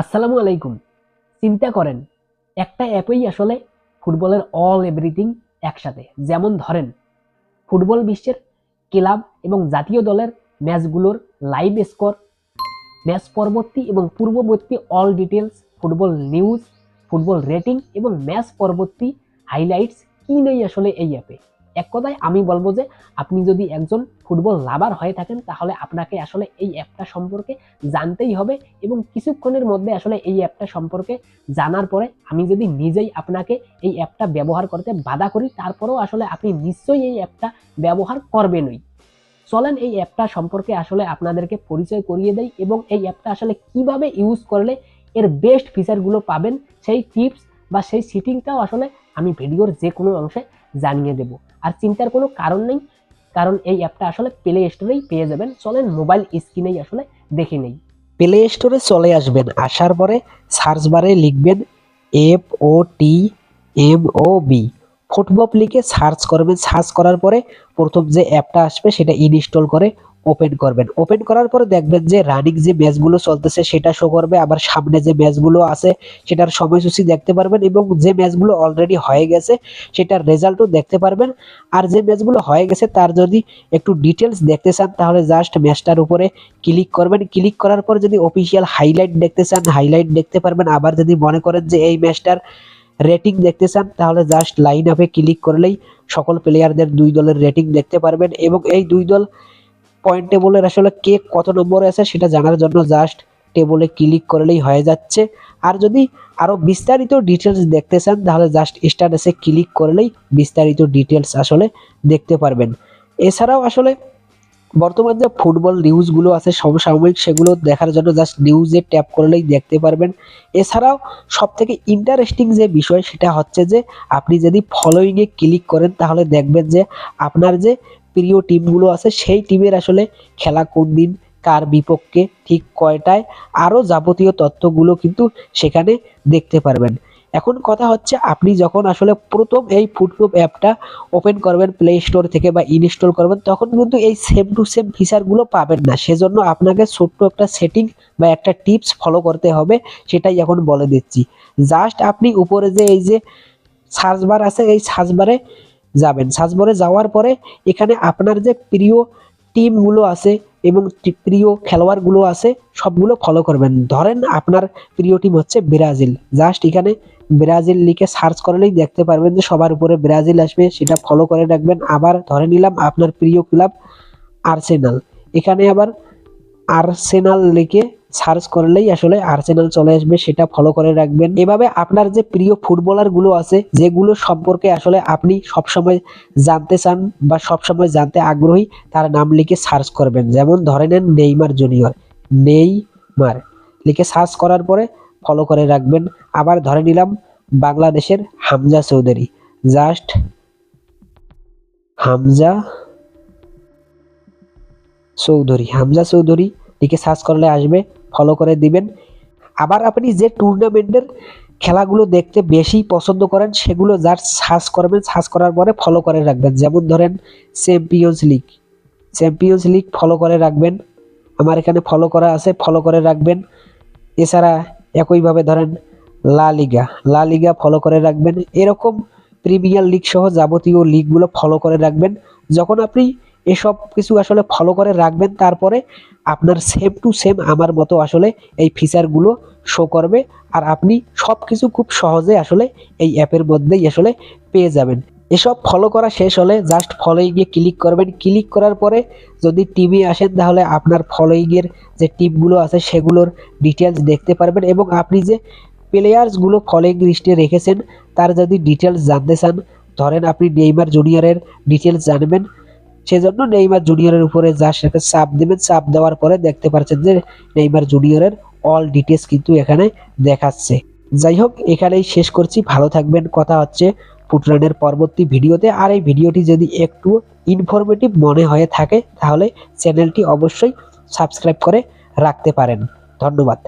আসসালামু আলাইকুম। চিন্তা করেন, একটা অ্যাপেই আসলে ফুটবলের অল এভরিথিং একসাথে। যেমন ধরেন, ফুটবল বিশ্বের ক্লাব এবং জাতীয় দলের ম্যাচগুলোর লাইভ স্কোর ম্যাচ পরবর্তী এবং পূর্ববর্তী all details football news football rating এবং ম্যাচ পরবর্তী হাইলাইটস কি নেই আসলে এই অ্যাপে? এক কথায় আমি বলব যে, আপনি যদি একজন ফুটবল লাভার হয়ে থাকেন, তাহলে আপনাকে আসলে এই অ্যাপটা সম্পর্কে জানতেই হবে এবং কিছুক্ষণের মধ্যে আসলে এই অ্যাপটা সম্পর্কে জানার পরে আমি যদি নিজেই আপনাকে এই অ্যাপটা ব্যবহার করতে বাধা করি, তারপরেও আসলে আপনি নিশ্চয়ই এই অ্যাপটা ব্যবহার করবেনই। চলেন এই অ্যাপটা সম্পর্কে আসলে আপনাদেরকে পরিচয় করিয়ে দেয় এবং এই অ্যাপটা আসলে কীভাবে ইউজ করলে এর বেস্ট ফিচারগুলো পাবেন, সেই টিপস বা সেই সিটিংটাও আসলে আমি ভিডিওর যে কোনো অংশে জানিয়ে দেব। আর চিন্তার কোনো কারণ নেই, কারণ এই অ্যাপটা আসলে প্লে স্টোরেই পেয়ে যাবেন, চলেন মোবাইল স্ক্রিনেই আসলে দেখে নেই। প্লে স্টোরে চলে আসবেন, আসার পরে সার্চ বারে লিখবেন F O T M O B FotMob লিখে সার্চ করবেন সার্চ করার পরে প্রথম যে অ্যাপটা আসবে সেটা ইনস্টল করে ওপেন করবেন। ওপেন করার পরে দেখবেন যে রানিং যে ম্যাচগুলো চলতেছে সেটা শো করবে, আবার সামনে যে ম্যাচগুলো আছে সেটার সময়সূচি দেখতে পারবেন এবং যে ম্যাচগুলো অলরেডি হয়ে গেছে সেটার রেজাল্টও দেখতে পারবেন। আর যে ম্যাচগুলো হয়ে গেছে তার যদি একটু ডিটেলস দেখতে চান, তাহলে জাস্ট ম্যাচটার উপরে ক্লিক করবেন। ক্লিক করার পর যদি অফিসিয়াল হাইলাইট দেখতে চান হাইলাইট দেখতে পারবেন। আবার যদি মনে করেন যে এই ম্যাচটার রেটিং দেখতে চান, তাহলে জাস্ট লাইন আপে ক্লিক করলেই সকল প্লেয়ারদের দুই দলের রেটিং দেখতে পারবেন এবং এই দুই দল পয়েন্ট টেবলের আসলে কে কত নম্বরে আছে সেটা জানার জন্য জাস্ট টেবলে ক্লিক করলেই হয়ে যাচ্ছে। আর যদি আরও বিস্তারিত ডিটেলস দেখতে চান, তাহলে জাস্ট স্ট্যাটাসে ক্লিক করলেই বিস্তারিত ডিটেলস আসলে দেখতে পারবেন। এছাড়াও আসলে বর্তমান যে ফুটবল নিউজগুলো আছে, সমসাময়িক সেগুলো দেখার জন্য জাস্ট নিউজে ট্যাপ করলেই দেখতে পারবেন। এছাড়াও সব থেকে ইন্টারেস্টিং যে বিষয় সেটা হচ্ছে যে, আপনি যদি ফলোয়িংয়ে ক্লিক করেন, তাহলে দেখবেন যে আপনার যে প্রিয় টিমগুলো আছে, সেই টিমের আসলে খেলা কোন দিন, কার বিপক্ষে, ঠিক কয়টায়, আরও যাবতীয় তথ্যগুলো কিন্তু সেখানে দেখতে পারবেন। এখন কথা হচ্ছে, আপনি যখন আসলে প্রথম এই ফুটপ্রুফ অ্যাপটা ওপেন করবেন প্লে স্টোর থেকে বা ইনস্টল করবেন, তখন কিন্তু এই সেম টু সেম ফিচারগুলো পাবেন না। সেজন্য আপনাকে ছোট্ট একটা সেটিং বা একটা টিপস ফলো করতে হবে, সেটাই এখন বলে দিচ্ছি। জাস্ট আপনি উপরে যে এই যে সার্চ বার আছে, এই সার্চ বারে যাবেন। বারে যাওয়ার পরে এখানে আপনার যে প্রিয় টিমগুলো আছে এবং প্রিয় খেলোয়াড়গুলো আছে, সবগুলো ফলো করবেন। ধরেন আপনার প্রিয় টিম হচ্ছে ব্রাজিল। জাস্ট এখানে ব্রাজিল লিখে সার্চ করলেই দেখতে পারবেন যে সবার উপরে ব্রাজিল আসবে, সেটা ফলো করে রাখবেন। আবার ধরে নিলাম আপনার প্রিয় ক্লাব আর্সেনাল। এখানে আবার আর্সেনাল লিখে সার্চ করলেই আসলে আর্সেনাল চলে আসবে, সেটা ফলো করে রাখবেন। এভাবে আপনার যে প্রিয় ফুটবলারগুলো আছে, যেগুলো সম্পর্কে আসলে আপনি সবসময় জানতে চান বা সবসময় জানতে আগ্রহী, তার নাম লিখে সার্চ করবেন। যেমন ধরে নেন নেইমার জুনিয়র। নেইমার। লিখে সার্চ করার পরে ফলো করে রাখবেন। আবার ধরে নিলাম বাংলাদেশের হামজা চৌধুরী। জাস্ট হামজা চৌধুরী। হামজা চৌধুরী লিখে সার্চ করলে আসবে। ফলো করে দিবেন। আবার আপনি যে টুর্নামেন্টের খেলাগুলো দেখতে বেশি পছন্দ করেন, সেগুলো যার সার্চ করবেন সার্চ করার পরে ফলো করে রাখবেন। যেমন ধরেন Champions League Champions League follow করে রাখবেন। আমার এখানে ফলো করা আছে ফলো করে রাখবেন। এছাড়া একইভাবে ধরেন লা লিগা লা লিগা ফলো করে রাখবেন। এরকম প্রিমিয়ার লিগ সহ যাবতীয় লিগগুলো ফলো করে রাখবেন। যখন আপনি এসব কিছু আসলে ফলো করে রাখবেন, তারপরে আপনার সেম টু সেম আমার মতো আসলে এই ফিচারগুলো শো করবে। আর আপনি সব কিছু খুব সহজে আসলে এই অ্যাপের মধ্যেই আসলে পেয়ে যাবেন। এসব ফলো করা শেষ হলে জাস্ট ফলোইংয়ে ক্লিক করবেন। ক্লিক করার পরে যদি টিমে আসেন, তাহলে আপনার ফলোইংয়ের যে টিমগুলো আছে, সেগুলোর ডিটেলস দেখতে পারবেন এবং আপনি যে প্লেয়ার্সগুলো ফলোইং লিস্টে রেখেছেন, তার যদি ডিটেলস জানতে চান, ধরেন আপনি নেইমার জুনিয়রের ডিটেলস জানবেন সেজন্য নেইমার জুনিয়রের উপরে জাস্ট একটা চাপ দেবেন, চাপ দেওয়ার পরে দেখতে পাচ্ছেন যে নেইমার জুনিয়রের অল ডিটেলস কিন্তু এখানে দেখাচ্ছে। যাই হোক, এখানেই শেষ করছি। ভালো থাকবেন। কথা হচ্ছে ফুটরানের পরবর্তী ভিডিওতে। আর এই ভিডিওটি যদি একটু ইনফরমেটিভ মনে হয়ে থাকে, তাহলে চ্যানেলটি অবশ্যই সাবস্ক্রাইব করে রাখতে পারেন। ধন্যবাদ।